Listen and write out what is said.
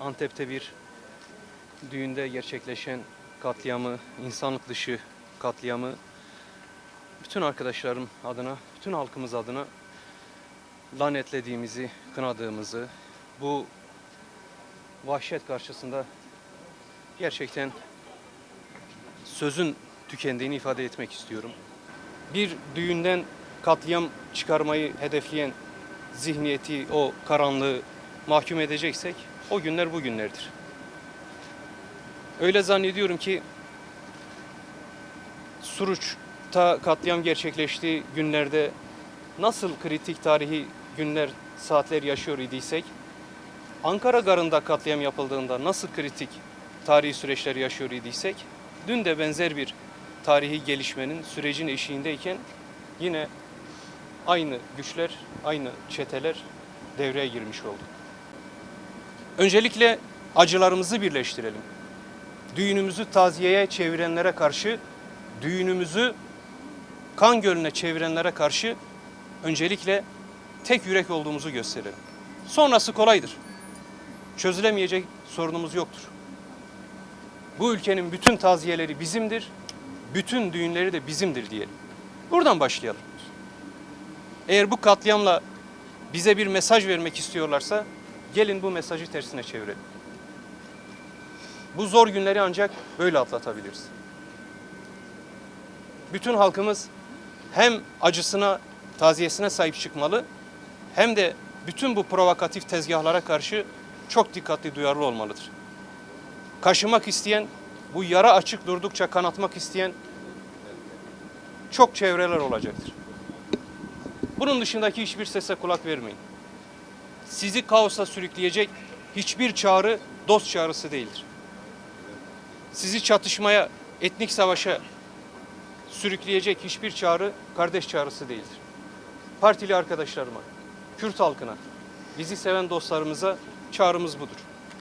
Antep'te bir düğünde gerçekleşen katliamı, insanlık dışı katliamı bütün arkadaşlarım adına, bütün halkımız adına lanetlediğimizi, kınadığımızı, bu vahşet karşısında gerçekten sözün tükendiğini ifade etmek istiyorum. Bir düğünden katliam çıkarmayı hedefleyen zihniyeti, o karanlığı mahkum edeceksek o günler bu günlerdir. Öyle zannediyorum ki Suruç'ta katliam gerçekleştiği günlerde nasıl kritik tarihi günler, saatler yaşıyor idiysek Ankara Garı'nda katliam yapıldığında nasıl kritik tarihi süreçler yaşıyor idiysek dün de benzer bir tarihi gelişmenin sürecin eşiğindeyken yine aynı güçler, aynı çeteler devreye girmiş oldu. Öncelikle acılarımızı birleştirelim. Düğünümüzü taziyeye çevirenlere karşı, düğünümüzü kan gölüne çevirenlere karşı öncelikle tek yürek olduğumuzu gösterelim. Sonrası kolaydır. Çözülemeyecek sorunumuz yoktur. Bu ülkenin bütün taziyeleri bizimdir, bütün düğünleri de bizimdir diyelim. Buradan başlayalım. Eğer bu katliamla bize bir mesaj vermek istiyorlarsa gelin bu mesajı tersine çevirelim. Bu zor günleri ancak böyle atlatabiliriz. Bütün halkımız hem acısına, taziyesine sahip çıkmalı hem de bütün bu provokatif tezgahlara karşı çok dikkatli duyarlı olmalıdır. Kaşımak isteyen, bu yara açık durdukça kanatmak isteyen çok çevreler olacaktır. Bunun dışındaki hiçbir sese kulak vermeyin. Sizi kaosa sürükleyecek hiçbir çağrı dost çağrısı değildir. Sizi çatışmaya, etnik savaşa sürükleyecek hiçbir çağrı kardeş çağrısı değildir. Partili arkadaşlarıma, Kürt halkına, bizi seven dostlarımıza çağrımız budur.